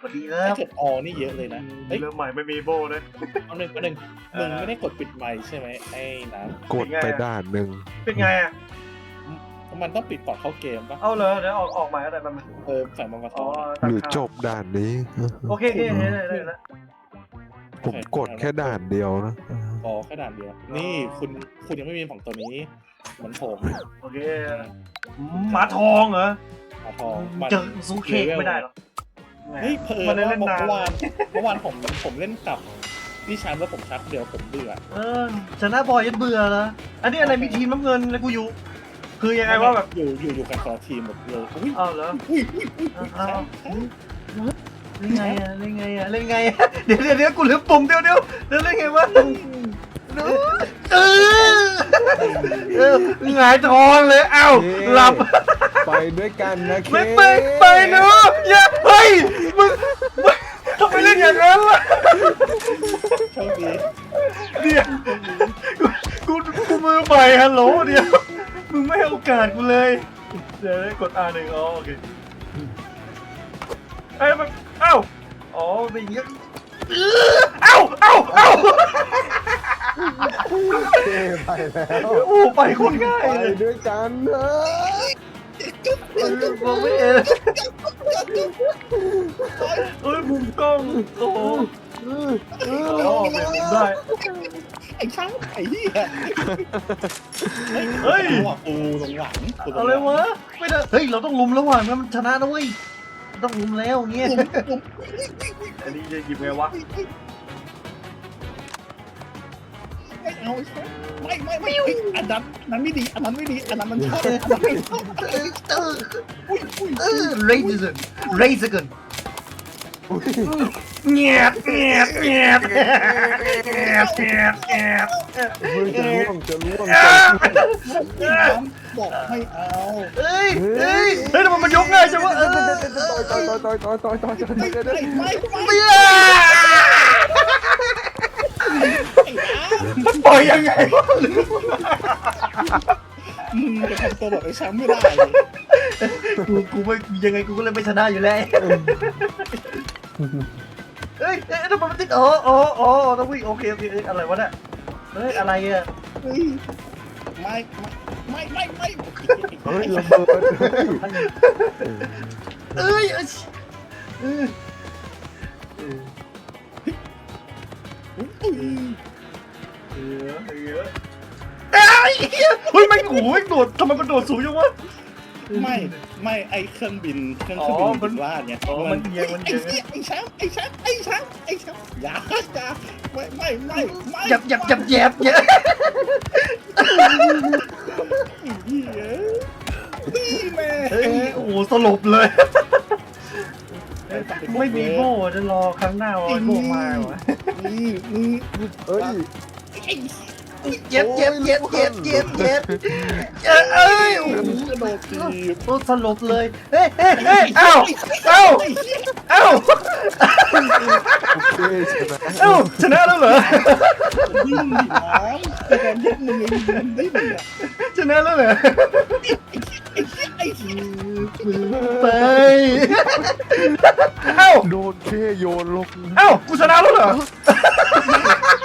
สวัสดีครัถ้าบเกิดออนี่เยอะเลยนะเฮ้ยเริ่มใหม่ไม่มีโบเลย เอาหนึ่งเอาหนึ่งมึงไม่ได้กดปิดไมค์ใช่ไหมไอ้น้กดไปด้านหนึ่งเป็นไงอะำเพราะมันต้องปิดก่อนเข้าเกมปะเอาเลยเดี๋ยวออกออกใหม่ก็ได้มันเออใส่มันมาทอ๋ออตัดหรือขาดจบด่านนี้ โอเคโอเคเห็นได้ได้แล้วผมกดแค่ด่านเดียวนะอ๋อแค่ด่านเดียว นี่คุณคุณยังไม่มีของตัวนี้เหมือนผมโอเคหมาทองเหรอมาทองมันเจอซูเค้กไม่ได้หรอก เฮ้ยเพอมันได้เล่นเมื่นานอวานเมื่อวานผมผมเล่นกับพี่ชามแล้วผมชักเดี๋ยวผมเบื่อ เออชนะบอยยันเบื่อแล้วอันนี้อะไรมีทีมน้ำเงินแล้วกูอยู่ คือยังไงว่าแบบ อยู่อยู่อยู่กันคนละทีมหมดเลยอุ้ยเอาเหรออุ้ยอุ้ยอุ้ยอุ้ยเอาแชมป์เล่นไงอะเล่นไงอะเล่นไงอะเดี๋ยวเดี๋ยวเดี๋ยวกูลืมปุ่มเดี๋ยวเดี๋ยวเดี๋ยวเล่นไงวะเออเออเออหงายท้องเลยเอ้าหลับ ไปด้วยกันนะเคไม่ไปไปเนอะอย่าเฮ้ยมึงมึงทำไมเล่นอย่างนั้นล่ะโชคดีเดี๋ยวกูกูกูมือใหม่ฮัลโหลเดี๋ยวมึงไม่ให้โอกาสกูเลยเดี๋ยวกด R หนึ่งอ๋อโอเคเอ้ยมันเอ้าอ๋อมันเป็นอย่างเงี้ยเอ้าเอ้าเอ้าเคไปแล้วโอ้ไปโคนง่ายไปเลยด้วยกันเถอะ มองไม่เห็นเอ้ยมุมกล้องโอ้โหอ๋อเป็นมุมได้ ไอ้ช่างไอ้เหี้ยเฮ้ยจังหวะกูตรงหลังกูตรงหลังอะไรวะไม่ได้เฮ้ยเราต้องลุมแล้วว่ะงั้นมันชนะนะเว้ยต้องลุมแล้วเงี้ยอันนี้จะหยิบไงวะ เอาไม่ไม่ไม่เฮ้ยอันนั้นอันนั้นไม่ดีอันนั้นไม่ดีอันนั้นมันชอบอันนั้นไม่ชอบเอออุ้ยอุ้ยเออเรย์ซิกันเรย์ซิกันเงียบเงียบเงียบเงียบเงียบเงียบเงียจะล่วงจะล่วงบอกไม่เอาเฮ้ยเฮ้ยเฮ้ยทำไมมันยกง่ายจังวะเออต่อยต่อยต่อยต่อยต่อยต่อยต่อยไม่ต่อยไม่ไม่ไม่ เบี้ย ไอ้น้ มันปล่อยยังไงวะำมึงจะทำตัวแบบไอ้ช้างไม่ได้เลยกูกูไม่ยังไงกูก็เลยไม่ชนะอยู่แล้วเฮ้ยเอ้ยทำไมมันติดอ๋ออ๋ออ๋อต้องวิ่งโอเคโอเคเอ้ยอะไรวะเนี่ยเฮ้ยอะไรอะเฮ้ยไม่ไม่ไม่ไม่เฮ้ยระเบิดเอ้ยเอ้ยเออ เออเฮ้ยเฮ้ยไม่โอ้ยโดดทำไมมันโดดสูงจังวะ ไม่ไม่ไอเครื่องบินเครื่องเครื่องบินมันบินลาดเนี่ยอ๋อมันเอียงมันเอียงไอ้เหี้ยไอ้ช้างไอ้ช้างไอ้ช้างไอ้ช้างอย่าอย่าไม่ไม่ไม่ไม่หยับหยับหยับแยบเยอ้เหี้ยนี่แม่เฮ้ยโอ้โหสลบเลย ไม่มีโบ้จะรอครั้งหน้าเอาโบ้มาวะนี่นี่เฮ้ย เจ็บเจ็บเจ็บเจ็บเจ็บเจ็บเอ้ยเอ้ยโอ้โหกระโดดทีบโอ้สลบเลยเฮ้ยเฮ้ยเฮ้ยเอ้าเอ้าไอ้เหี้ยเอ้าโอเคชนะเอ้าชนะแล้วเหรอดิ้นดิน้ำแต่ตอนยกมือยังดิ้นอะชนะแล้วเหรอไอ้เหี้ยไอ้เหี้ยไปเอ้าโดนเคโยนลงเอ้ากูชนะแล้วเหรอ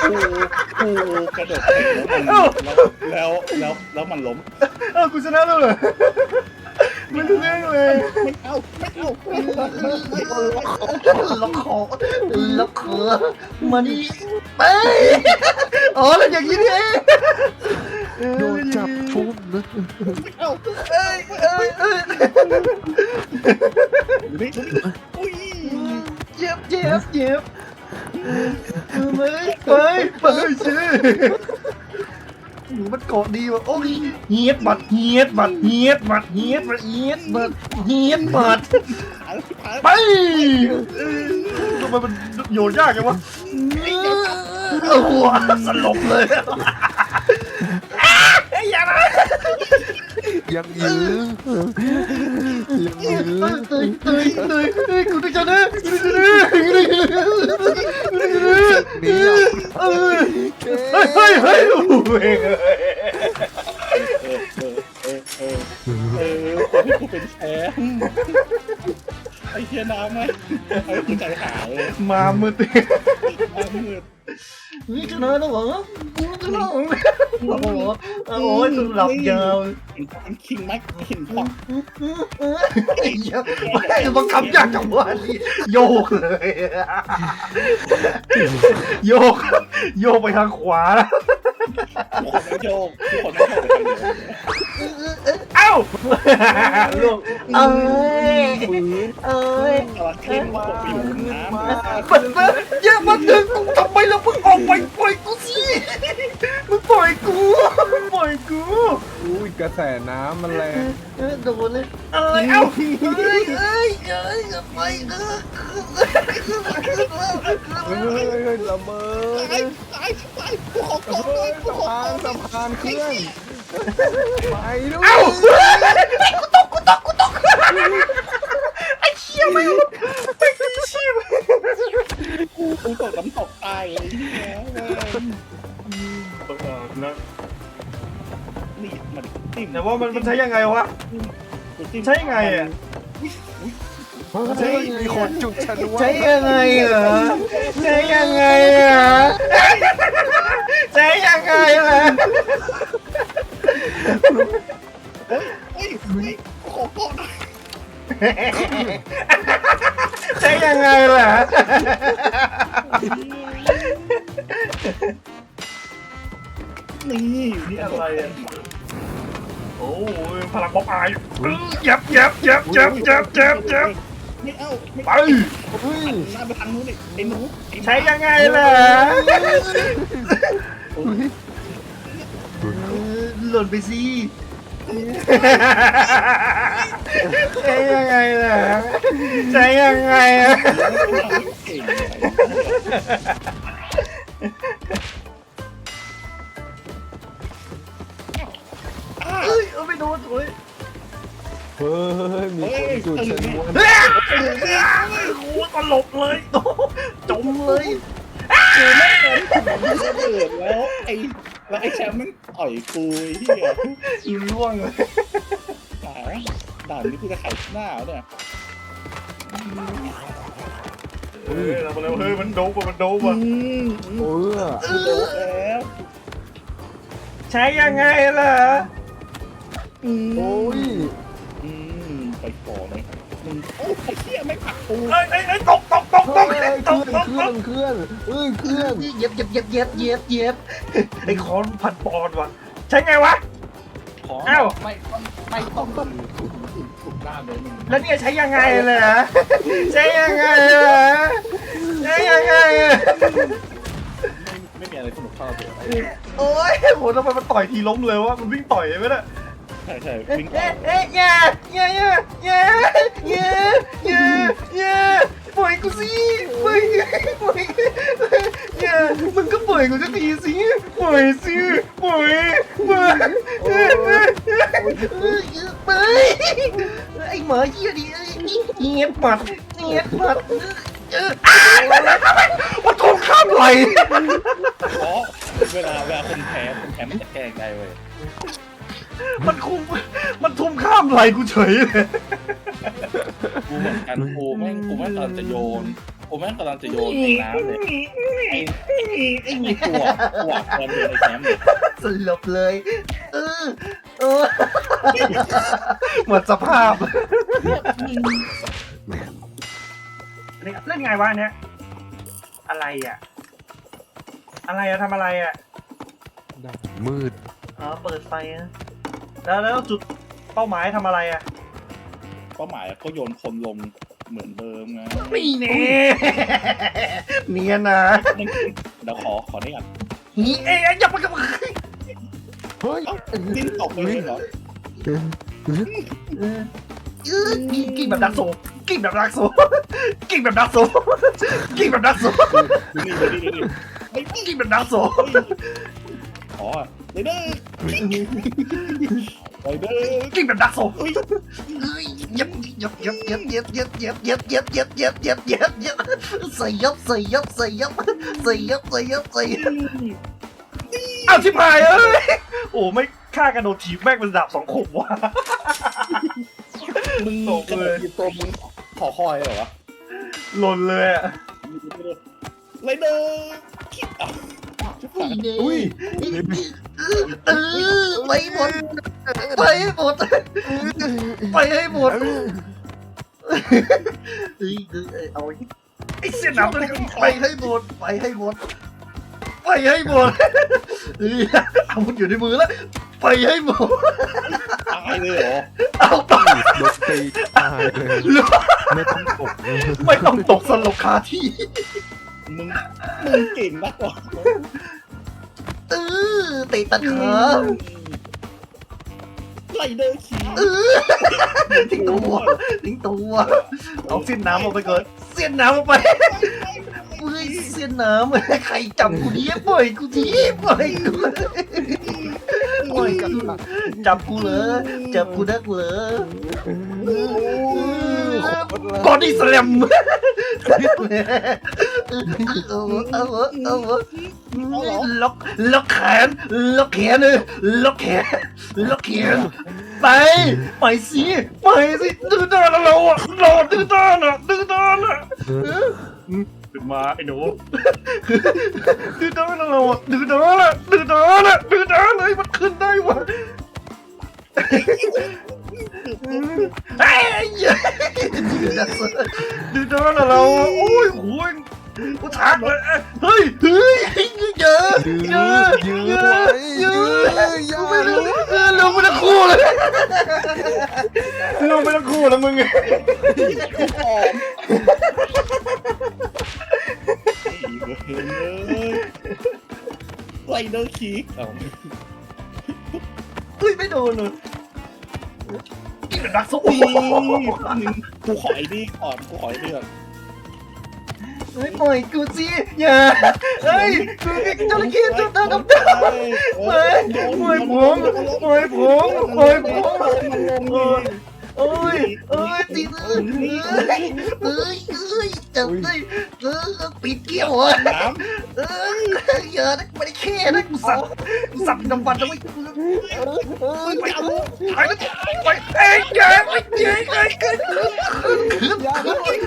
กู กูกระโดดไปแล้วแล้วแล้วมันล้มเอ้ากูชนะแล้วเหรอไม่รู้เรื่องเลยไม่เอาไม่เอาไม่เอาล็อกคอล็อกคอมานี่ไปอ๋อแล้วอย่างนี้นี่เองโดนจับทุ่มนะไม่เอาเอ้ยเอ้ยเอ้ยนี่อุ้ยเจ็บเจ็บเจ็บ เฮ้ยเฮ้ยเฮ้ยเชื่อหนูมันเกาะดีว่ะโอ้ยเฮียดบัดเฮียดบัดเฮียดบัดเฮียดบัดเฮียดบัดเฮียดบัดไปทำไมมันโยนยากจังวะโอ้โหสลบเลย ยังยื้ยังยื้อนี่ไอ้เฮียน้ำไหมไอ้คุณใจหายมามืดมามืด โอ้โหคุดหลับยาวมันคิงไหกคิงของไอ้เหี้ยไอ้บังคับยากจังวะนี่โยกเลยโยก โยกไปทางขวาแล้วขอไม่โยกขอไม่โยกเอ้าลูกเอ้ยเอ้ยขึ้นมาขึ้นมาเปิดเยอะมากเลยทำไมเราเพิ่งออกไป อยกูปล่อยกูอุ้ยกระแสน้ำมันแรงเออโดนเลยเอ้ยเอ้าเอ้ยเอ้ยเอ้ยไปเออเฮ้ยเฮ้ยเฮ้ยระเบิตายดตายตายกูขอตกเลเฮ้ยยกูสะขอพานตสะกพานเคลื่อนไปด้วยเอ้ากูตกกูตกกูตกไอ้เชี่ยไม่ไม่ตีชีพกูกูตกน้ำตกตายเลย เฮียนี่มันจิ้มแต่ว่ามันมันใช้ยังไงวะใช้ยังไงอะเฮ้ยมีคนจุดชนวนใช้ยังไงเหรอใช้ยังไงอะใช้ยังไงล่ะเฮ้ยเฮ้ยเฮ้ยขอก่อนหน่อยใช้ยังไงล่ะ พลังป๊อปอายยับยับยับยับยับยับยับไม่เอาไม่ไปเฮ้ยหน้าไปทางนู้นดิไอ้หนูไอ้หนูใช้ยังไงล่ะหล่นไปสิใช้ยังไงล่ะใช้ยังไงอะ เก่ง ระเบิดแล้วไอ้แล้วไอ้แชมป์มันต่อยกูไอ้เหี้ยอีร่วงเลยด่าด่านนี้กูจะไขหน้าเนี่ยเฮ้ยเราไปแล้วเฮ้ยมันโดบอะมันโดบอือะมเออกูโดนแล้วใช้ยังไงล่ะ อืมโอ้ยอืมไปก่อน เลยมึงโอ้ไอ้เหี้ยไม่ผลักกูเอ้ยเอ้ยเอ้ยตกตกตกตเฮ้กยตเคลื่กอนตกเคตลื่อกนเคลื่อนเอ้ยเคลื่อนเย็บเย็บเย็บเย็บเย็บเย็บไอ้คอนพันปอนด์ว่ะใช้ไงวะ ขออ้าว ไม่ไม่ต้องถูกด้านเลยมึงแล้วเนี่ยใช้ยังไงล่ะใช้ยังไงล่ะใช้ยังไงอะไม่มีอะไรสนุกเท่าเดียวโอ้ยโหทำไมมันต่อยทีล้มเลยวะมันวิ่งต่อยเลยไหมเนี่ย ใช่ใช่เอ๊ะวิ่งก่อเอ๊ะนเอ๊ะอย่าอย่าอย่าอย่าอย่าอย่าอย่าปล่อยกูสิปล่อยปล่อยอย่ามึงก็ปล่อยกูสักทีสิป ล่อยสิปล่อยปล่อยไปไอ้หมาเหี้ยดิเงียบหมัดเงียบหมัดเออมันทงข้ามไหลเพราะเวลาเวลาคนแพ้คนแพ้มันจะแกล้งได้เว้ยมันคุมมันทุ่มข้ามไหลกูเฉยเลยกูเหมือนกันกูแม่งกูแม่งกำลังจะโยนกูแม่งกำลังจะโยนในน้ำเลยไอ้ ไอ้นี่ตัวตัวตอนโยนในแชมป์เลยสลบเลยเออเออหมดสภาพเล่นไงวะเนี้ยอะไรอะ อะไรอะทำอะไรอะมืดอ๋อเปิดไฟอะแล้วแล้วจุดเป้าหมายทำอะไรอะเป้าหมายก็โยนคนลงเหมือนเดิมไงนี่เน่เนียนนะ ดี๋ยวขอขอนี่ก่อนนี่เอ้ยอย่าไปกับเฮ้ยเอ้าดิ้นตกเลยเหรอเออกิ้งกิ้งแบบดักโซกิ้งแบบดักโซกิ้งแบบดักโซกิ้งแบบดักโซดูนี่ดูนี่ดูนี่ไอ้กิ้งแบบดักโซอ๋อไรเดอร์ ไรเดอร์กิ้งแบบดักโซเฮ้ยเอ้ยยับยับยับยับยับยับยับยับยับยับยับยับยับยับใส่ยับใส่ยับใส่ยับใส่ยับใส่ยับใส่อ้าวชิบหายเอ้ยโอ้ไม่ฆ่ากระโดดถีบแม่งเป็นดาบสองคมว่ะมึงตกเลยกระโดดหยิบตัวมึงขอคอยเหรอวะหล่นเลยอะไรเดอร์คิดอะชิบหายอุ้ยเออไปหมด ไปให้หมดไปให้หมดเอ้ยเอ้ยเอาไอ้เส้นหนามตัวนี้ไปให้หมดไปให้หมดไปให้หมดเอ้ยอาวุธอยู่ในมือแล้วไปให้หมดตายเลยเหรอเอาไปโดนตีตายเลยไม่ต้องตกเลยไม่ต้องตกสลบคาที่มึงมึงเก่งนักวะเออเตะตัดขา ไรเดอร์ขี่เออทิ้งตัวทิ้งตัวเอาเส้นน้ำออกไปก่อนเส้นน้ำออกไปเฮ้ยเส้นน้ำใครจับกูดีปล่อยกูทีปล่อยกูปล่อยกันหลังจับกูเหรอจับกูนักเหรอโคตรเลยบอดี้สแลมเอาเอาเอา ล็อกล็อกแขนล็อกแขนเลยล็อกแขนล็อกแขนไปไปสิไปสิดื้อด้านเราอะเราดื้อด้านอะดื้อด้านอะขึ้นมาไอ้หนูดื้อด้านเราอะดื้อด้านอะดื้อด้านอะดื้อด้านเลยมันขึ้นได้วะไอ้เหี้ยดื้อด้านเราอะโอ้ยโอ้ย กูทักเลยเฮ้ยเฮ้ยเยอะยืเยอะดยืเยดอะเยยือะดย่าไม่รู้เออลงไปทั้งคู่เลยลงไปทั้งคู่แล้วมึงไรเดอร์ขี่เอาเฮ้ยไม่โดนเลยกินดักซุปกูขอไอ้นี่ก่อนกูขอไอ้นี่ก่อน ฮ้ยปล่อยกูสิอย่าเฮ้ยกูเป็นจระเข้ตัวดำดำเฮ้ยปล่อยปล่อยผมปล่อยผมปล่อยผมโอ้ย โอ้ยติดเอ้ยเอ้ยเอ้ยจับได้เออปิดเกี้ยวอะน้เอ้ยอย่านะไม่ได้แค่นะกูสั่งกูสั่งน้ำวันนะไม่กูำไปเอาไปแล้วไปเอ้ยอย่าไปเย้ยเอ้ยเอ้ยอย่าเลย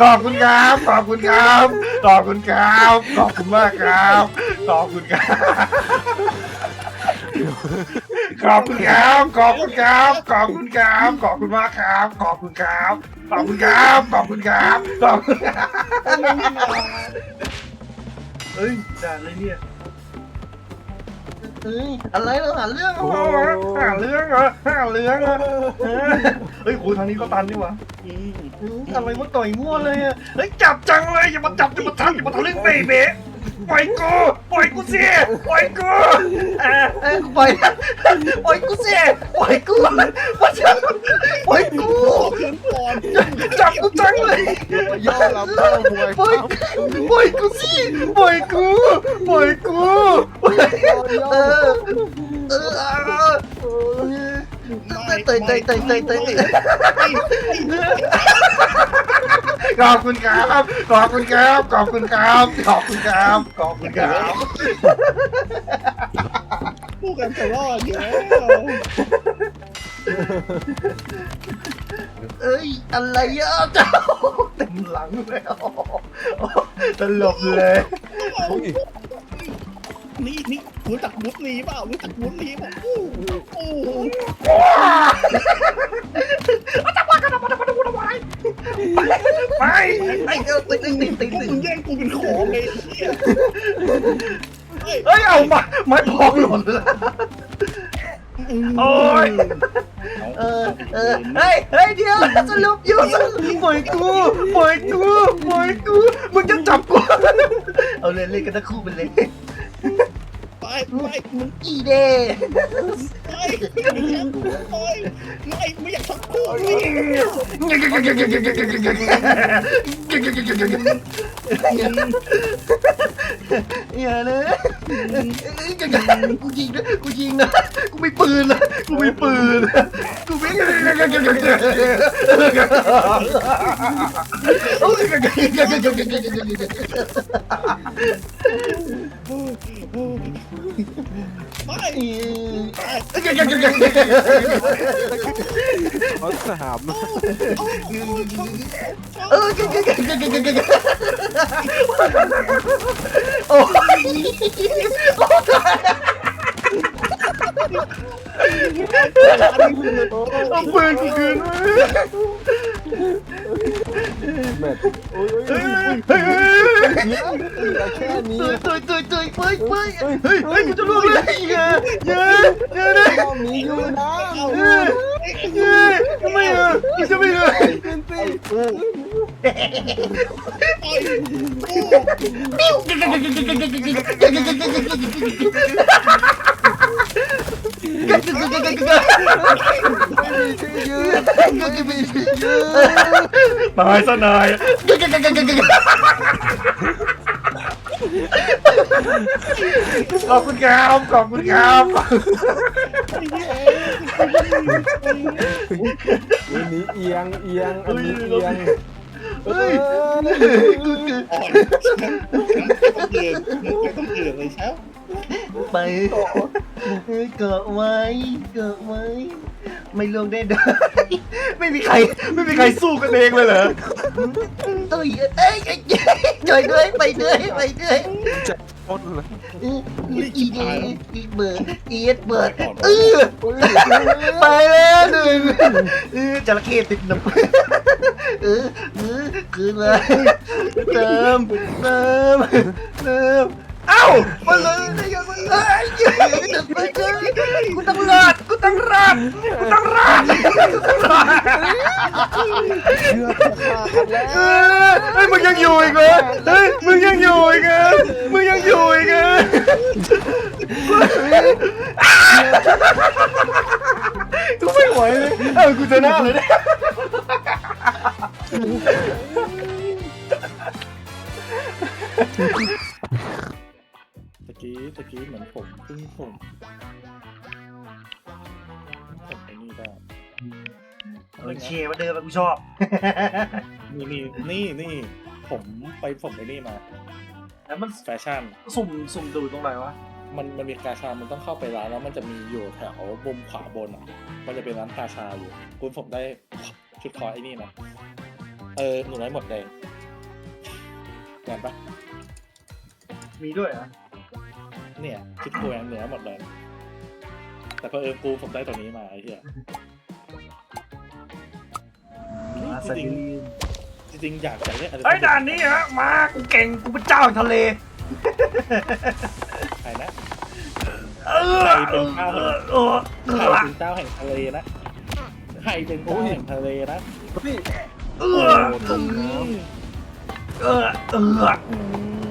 ขอบคุณครับ ขอบคุณครับ ขอบคุณครับ ขอบคุณมากครับ ขอบคุณครับ ขอบคุณครับ ขอบคุณครับ ขอบคุณครับ ขอบคุณมากครับ ขอบคุณครับ ขอบคุณครับ ขอบคุณครับขอบคุณครับเฮ้ยด่าอะไรเนี่ย เฮ้ยอะไรเราหาเรื่องเหรอหาเรื่องเหรอหาเรื่องเหรอเฮ้ยครูทางนี้ก็ตันนี่หวะอืมอืมอะไรมาต่อยมั่วเลยอะเฮ้ยจับจังเลยอย่ามาจับอย่ามาทำอย่ามาทะลึ่งเบเบะ ปล่อยกูปล่อยกูสิปล่อยกูเออเออปล่อยปล่อยกูสิปล่อยกูปล่อยจับปล่อยกูขอเพื่อนก่อนจับกูจังเลยย่อลำเต้ามวยปล่อยปล่อยกูสิปล่อยกูปล่อยกูปล่อเออ เออเออเตยเตยเตยเตยเตยขอบคุณครับ ขอบคุณครับ ขอบคุณครับ ขอบคุณครับ ขอบคุณครับพูดกันตลอดอยู่แล้วเอ้ย อะไรอะเจ้าเต็มหลังแล้วตลบเลย นี่นี่ รู้จักมุดลีเปล่ารู้จักมุดลีเปล่าโอ้โหโอ้โหไปไอ้เจ้าติดติดติดติดพวกมึงแย่งกูเป็นของไงเหี้ยเฮ้ยเฮ้ยเอามาไม้พองหล่นแล้ว โอ้ย เออเออเฮ้ยเฮ้ยเดี๋ยวสรุปอยู่ปล่อยกูปล่อยกูปล่อยกูมึงจะจับกูเอาเลยเล่นกันทั้งคู่ไปเลย ไปไปมึงอีเด้ไปไม่อยากไปไม่ไม่อยากทักกูนี่อย่า อย่าเลยกูยิงนะกูยิงนะกูไม่ปืนนะกูไม่ปืนกูไม่ เขาสามเออโอ้ยโอ้ตาย เอาปืนกูคืนแมทโอ้ยเฮ้ยโอ้ยเฮ้ยแค่นี้ ตุยตุยตุยตุยเฮ้ยเฮ้ยเฮ้ยเฮ้ยกูจะล่วงเลยเยอะเยอะเยอะเลยรอบนี้อยู่นะเยอะเยอะทำไมอะกูจะไม่เลยขึ้นสิไม่มีชื่อยืนไม่มีชื่อยืน ตายซะนายขอบคุณครับขอบคุณครับวันนี้เอียงเอียงอันนี้เอียงเฮ้ยกูคืออ่อนต้องเดือดต้องเดือดเลยเช้า ไปเกิดไว้เกิดไว้ ไม่ลงได้ได้ไม่มีใคร ไม่มีใครสู้กันเองเลยเหรอตุ้ยเอ้ยจอยด้วยไปด้วยไปด้วยจะพ้นเลยอีเดอีเบิร์ดอีเอสเบิร์ดเออไปแล้วหนึ่งเออจระเข้ติดน้ำเออเออคืนมาเติมเติมเติม เอ้ามาเลยได้ยังไงเอ้ยเดินไปเลยกูต้องรอดกูต้องรอดกูต้องรอดกูต้องรอดเชือกจะขาแล้วเออเฮ้ยมึงยังอยู่อีกเหรอเฮ้ยมึงยังอยู่อีกเหรอมึงยังอยู่อีกเหรอกูไม่ไหวเลยเออกูชนะเลยเนี่ย ตะกี้ตะกี้เหมือนผมเพิ่งผมผมไอ้นี่ได้เออเชียร์มาเดิมกูชอบ นี่นี่นี่นี่ผมไปผมไอ้นี่มาแล้วมันแฟชั่น สุ่มสุ่มดูตรงไหนวะ มันมันมีกาชา มันต้องเข้าไปร้านแล้วมันจะมีอยู่แถวมุมขวาบนอะ มันจะเป็นร้านกาชาอยู่คุณผมได้ชุดคอไอ้นี่นะเออหนูน้อยหมดแดงแดงปะมีด้วยอะ เนี่ยชุดกูแดงเหนือหมดแดงแต่เพอเออกูผมได้ตัวนี้มาไอ้เหี้ยมาสจริดีงจริงๆอยากจะเล่นอะไรไอ้ด่านนี้ฮะมากูเก่งกูเป็นเจ้าแห่งทะเล ใครนะเออใครเป็นเจ้าเอแห่งอเออเอใครอเป็นเจ้าแห่งทะเลนะใครเป็นเจ้าแห่งทะเลนะพี่เอโอ้อตรงนี้เออเอออืมโอ้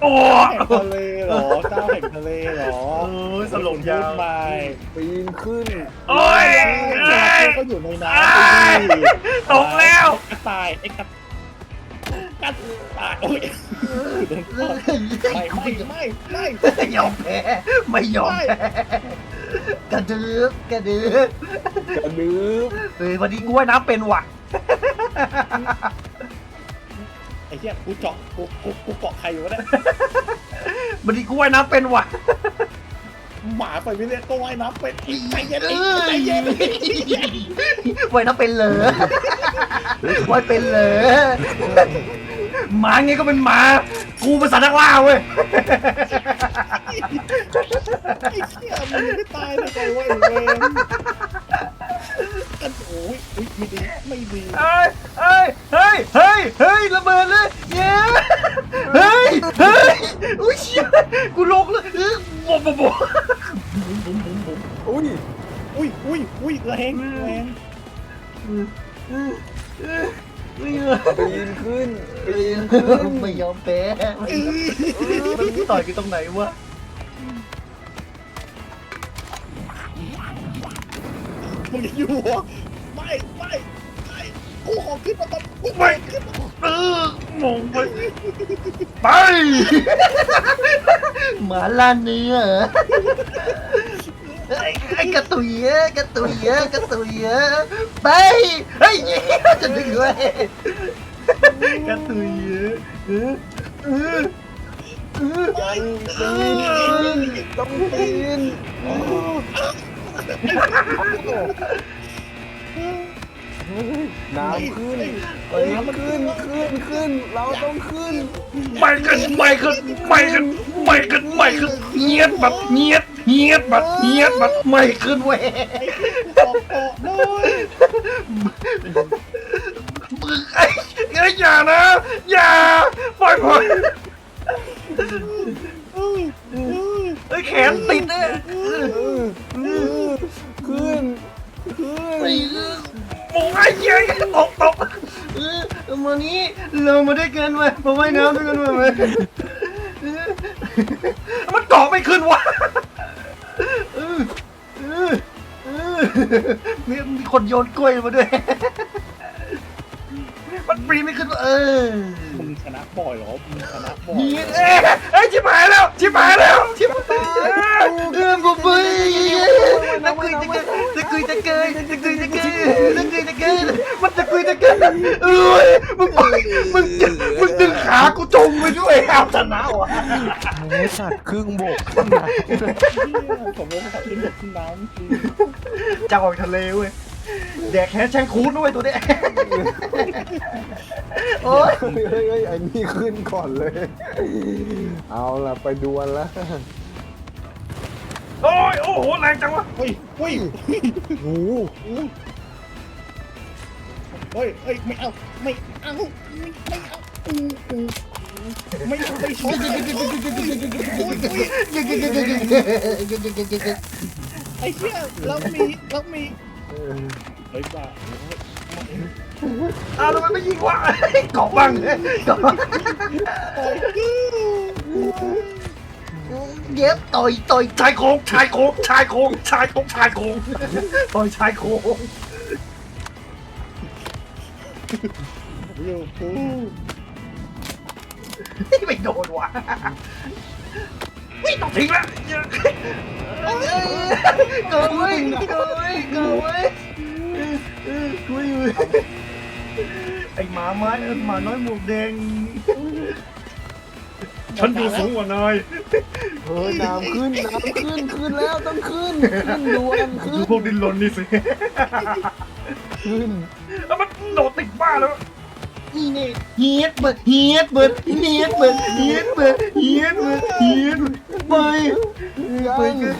แห่งทะเลเหรอเจ้าแห่งทะเลเหรอโอ้ยสลบยาวไปปีนขึ้นโอ้ยเจ้าเอ้ย ก็อยู่ในน้เอ้ยำไปดิตกแล้ว กระต่ายไอ้กระกระต่ายโอ้ยโดนทอดไม่ไม่ไม่ไม่ไม่ยอมแพ้ไม่ยอมแพ้กระดึบกระดึบกระดึบเฮ้ยวันนี้กูว่ายน้ำเป็นว่ะ ไอ้เหี้ยกูเจาะกูกูกูเกาะใครอยู่วะเนี่ยวันนี้กูว่ายน้ำเป็นว่ะ หมาไปไม่เรียกก็ว่ายน้ำเป็นใจเย็นไอ้ใจเย็นว่ายน้ำเป็นเหรอว่ายเป็นเหรอ หมาไงก็เป็นหมา กูเป็นสัตว์นักล่าเว้ย ไอ้เหี้ยมันยังไม่ตายเลยไงวะไอ้เวรกันโอ้ยอุ๊ยไม่ดีไม่ดีเฮ้ย เฮ้ย เฮ้ย เฮ้ย เฮ้ย ระเบิดเลยเย้เฮ้ย เฮ้ย อุ้ยเชี่ยกูลงเลยเออบบบบบุ้มบุ้มบุ้มอุ้ยอุ้ยอุ้ยอุ้ยแรงแรงไม่เออปีนขึ้นปีนขึ้น ไม่ยอมแพ้มันต่อยกันตรงไหนวะมึงอยู่เหรอไม่ไม่ไม่กูขอขึ้นมาตอนกูไม่ขึ้นมาเออมองไปไปหมาล่าเนื้อไอ้ไอ้กระตุยอะกระตุยอะกระตุยอะไปเฮ้ยจะดึงด้วย กระตุยอะเออเออยังปีนต้องปีนน้ำขึ้นเอ้ยขึ้นขึ้นขึ้น เราต้องขึ้น ไม่ขึ้นไม่ขึ้นไม่ขึ้นไม่ขึ้นไม่ขึ้นเงียบแบบเงียบเงียบแบบเงียบแบบไม่ขึ้นเว้ยเกาะเกาะด้วย มึงไอ้ไอ้ยอย่านะ อย่าปล่อยผมไอ้ยแขนติดเลยขึ้น ขึ้นไอ้โอ้ยเหี้ยตกตกเออมานี้เรามาด้วยกันมามาว่ายน้ำด้วยกันมาไหมเออมันเกาะไม่ขึ้นวะเออเออเออมีมีคนโยนกล้วยมาด้วยมัน ปีนไม่ขึ้นวะเออมึงชนะบ่อยเหรอมึงชนะบ่อยนี่เอ้ยเอ้ยชิบหายแล้วชิบหายแล้วชิบหายเออกูไปตะกุยตะเกยตะกุยตะเกยตะกุยตะเกยตะกุยตะเกยมันตะกุยตะเกยเอ้ยมึงมึงมึงดึงขากูจมไปด้วยเอาชนะวะไอ้สัตว์ครึ่งบกผมเลยขับขึ้นบกขึ้นน้ำคือจะออกทะเลเว้ย แดกแค่แชงคูดด้วยตัวเนี้ยโอ้ยเฮ้ยเฮ้ยเฮ้ยไอ้นี่ขึ้นก่อนเลย เอาล่ะไปดวลแล้วโอ้ยโอ้โหแรงจังวะเฮ้ยเฮ้ยหูเฮ้ยเฮ้ยไม่เอาไม่เอาไม่ไม่เอาอู้อู้ไม่เอาไปชนไอ้เหี้ยแล้วมีแล้วมี เออเฮ้ยบ้าอ้าวแล้วมันไม่ยิงวะเกาะบังเกาะปล่อยเย็บต่อยต่อยชายโครงชายโครงชายโครงชายโครงชายโครงต่อยชายโครงวิวกูไม่โดนวะ ไม่ต้องทิ้งแล้วเกินเว้ยเกินเว้ยเกินเว้ยคุยอยู่ไอหมาไม้หมาน้อยหมวกแดง ฉันดูสูงกว่านายเฮ้ยน้ำขึ้นน้ำขึ้นขึ้นแล้วต้องขึ้นขึ้นดวลขึ้ดูนพวกดินหล่นนี่สิขึ้นแล้วมันโดดติดบ้าแล้ว นี่นี่เฮียดเบิดเฮียดเบิดเฮียดเบิดเฮียดเบิดเฮียดเบิดเฮียดไปยัง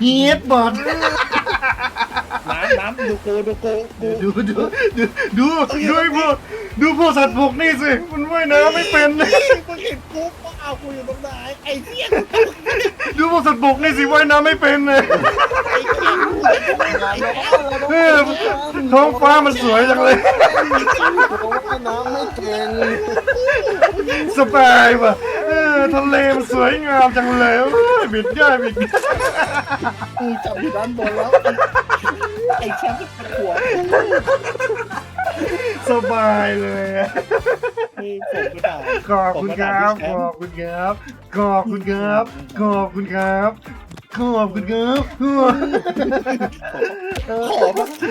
เฮียดบอดน้ำน้ำดูกูดูกูกูดูดูดูดูดูพวกดูพวกสัตว์บกนี่สิมันว่ายน้ำไม่เป็นเลยมึงเห็นกูก็เอากูอยู่ตรงไหนไอ้เหี้ยดูพวกสัตว์บกนี่สิว่ายน้ำไม่เป็นเลยไอ้ ท้องฟ้ามันสวยจังเลยโอ้ยน้ำไม่เก่งสบายว่ะเออทะเลมันสวยงามจังเลยเอ้ยบิดย่ายบิดกูจับอยู่ด้านบนแล้ว ไอ้แชมป์หัวสบายเลยอะคือผมก็ด่าขอบคุณครับขอบคุณครับขอบคุณครับขอบคุณครับ ขอบคุณครับขอบ้างที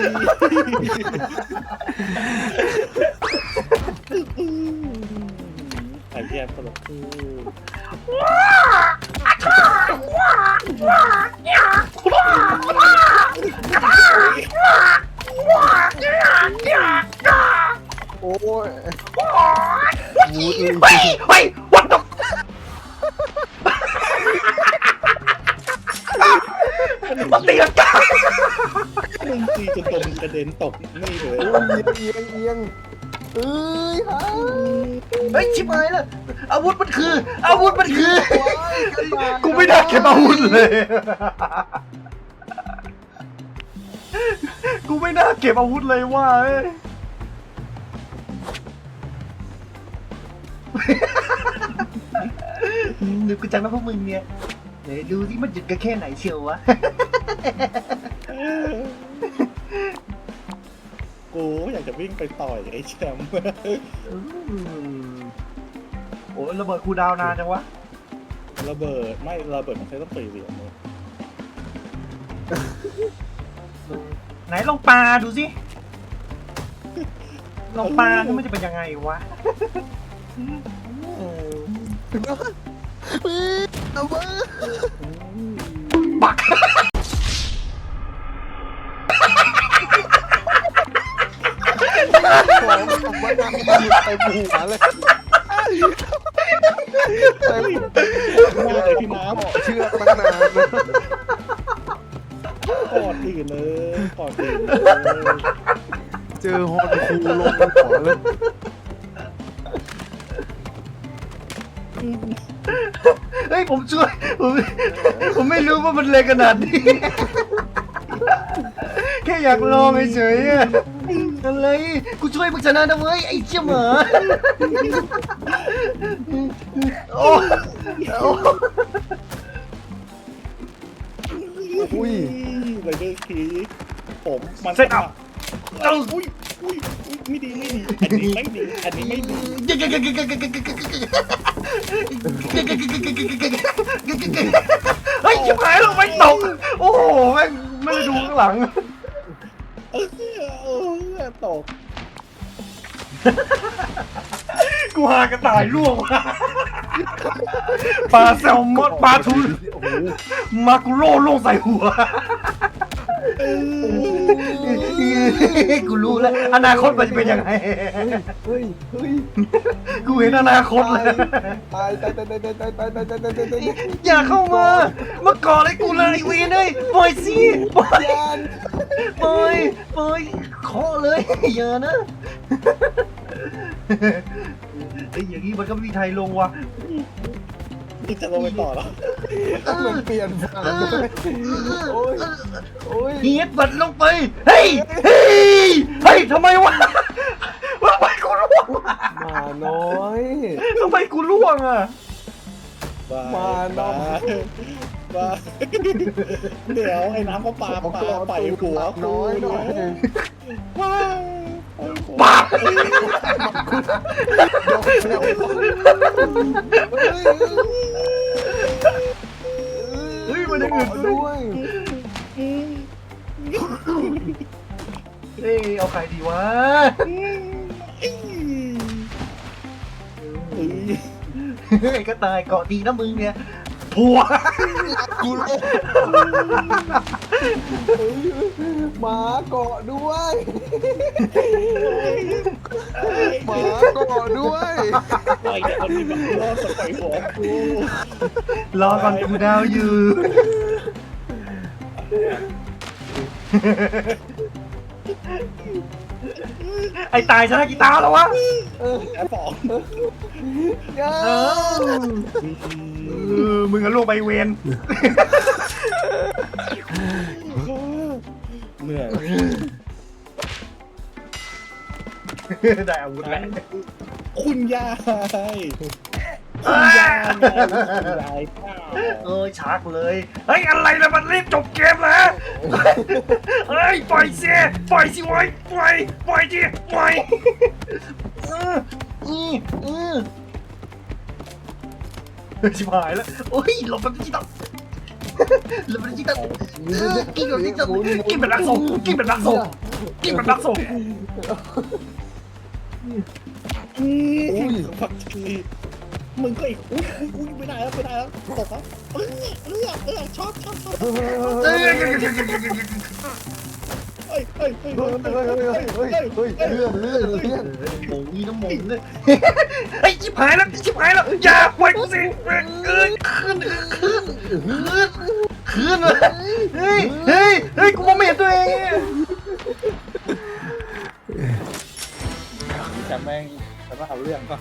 ไอ้เหี้ยตลกคือโตกนี่เลยโอ้ยเอียงเอียงเอ้ยฮะเฮ้ยชิบหายแล้วอาวุธมันคือ อาวุธมันคือโอ้ยกระต่ายกูไม่ได้เก็บอาวุธเลย กูไม่น่าเก็บอาวุธเลยว่าเอ้ยนึกกูจังนะพวกมึงเนี่ยเดี๋ยวดูที่มันหยุดกันแค่ไหนเชียววะ ไปต่อยไอ้แชมป์อืมโอ้ยระเบิดคูลดาวน์นานจังวะ ระเบิดไม่ระเบิดมันใช้ต้องตีเหรียญเลยไหนลองปลาดูสิ ลองปลาที่มันจะเป็นยังไงวะเออเอาเว้ย บัก ว่านำมันอยู่เต็มหัวเลยเต็มไม่เลยพี่น้เกาะเชือกตั้งนานเลยำปอดตื่เลยปอดตื่เลยเจอฮอนคูลงหัวเลยเฮ้ยผมช่วยผมผมไม่รู้ว่ามันแรงขนาดนี้ แค่อยากลองเฉยๆ อะอะไรกูช่วยมึงชนะนะเว้ยไอ้เชี่ยหมาโอ้โอ้อุ้ยไรเดอร์คีผมมันเซ็ตอัพเอ้าอุ้ยอุ้ยอุ้ยไม่ดีไม่ดีอันนี้ไม่ดีอันนี้ไม่ดีเฮ้ยชิบหายแล้วไม่ตกโอ้โหแม่งไม่ได้ดูข้างหลังเออเออ ตก กูหากระต่ายล่วงปลาแซลมอนปลาทูโอ้โหมากุโร่ล่วงใส่หัว กูรู้แล้ว อนาคตมันจะเป็นยังไง เฮ้ยเฮ้ยกูเห็นอนาคตเลยตายตายตายตายตายตายตายตายตายตายตายตายอย่าเข้ามา มาก่ออะไรกูเลยไอ้เวีนเลยปล่อยสิปล่อยยันปล่อยปล่อย เคาะเลยอย่านะไอ้ยอย่างนี้มันก็ไม่มีไทยลงว่ะนี่จะลงไปต่อแล้วมันเปลี่ยนฝั่งเลยโอ้ยโอ้ยเฮียดบัดลงไป เฮ้ย เฮ้ย เฮ้ยทำไมวะทำไมกูร่วงอะหมาน้อยทำไมกูร่วงอะ มาน้อง มาเดี๋ยวไอ้น้ำก็ปลาปลาไปหัวน้อยหน่อยว้าวปากเฮ้ยมันยังอื่นด้วยด้วยเฮ้ยเอาใครดีวะเฮ้ยก็ตายเกาะดีนะมึงเนี่ย ผัวกูเลยหมาเกาะด้วยหมาเกาะด้วยปล่อยเดี๋ยวมันมีแบบรอดปล่อยหัวกูรอก่อนกูดาวอยู่ ไอ้ตายชนะกีตาร์แล้ววะ แอบบอกย่าเออ เออมึงอะลูกไปเวนเหนื่อยได้อาวุธแล้ว คุณยายเอ้ยคุณยายเปล่าเอ้ยชักเลย เฮ้ย อะไรนะมันรีบจบเกมแล้ว เฮ้ย ปล่อยสิปล่อยสิไว้ยปล่อย ปล่อยดิปล่อยเอออืออือเฮ้ย ชิบหายแล้ว โอ้ยหลบมันจิตตหลบมันจิตตเออกินแบบนี้จะกินแบบนักส่งกินแบบนักส่งกินแบบนักส่งอุ้ยผักชีมึงก็อีกอุ้ยอุ้ยอุ้ยไม่ได้แล้วไม่ได้แล้วตกแล้วเออเออเออชอบชอบชอบเอ้ยเฮ้ยเฮ้ยเฮ้ยเฮ้ยเฮ้ยเฮ้ยเฮ้ยเฮ้ยเลื่อนเลื่อนเลื่อนหมูนี่น้ำหมูเนี่ยไอ้ยชิบหายแล้วชิบหายแล้วอย่าปล่อยกูสิเอ้ยขึ้นขึ้นขึ้นขึ้นเลยเฮ้ยเฮ้ยเฮ้ยกูมองไม่เห็นตัวเองแต่แม่งแต่ว่าเอาเรื่องก่อน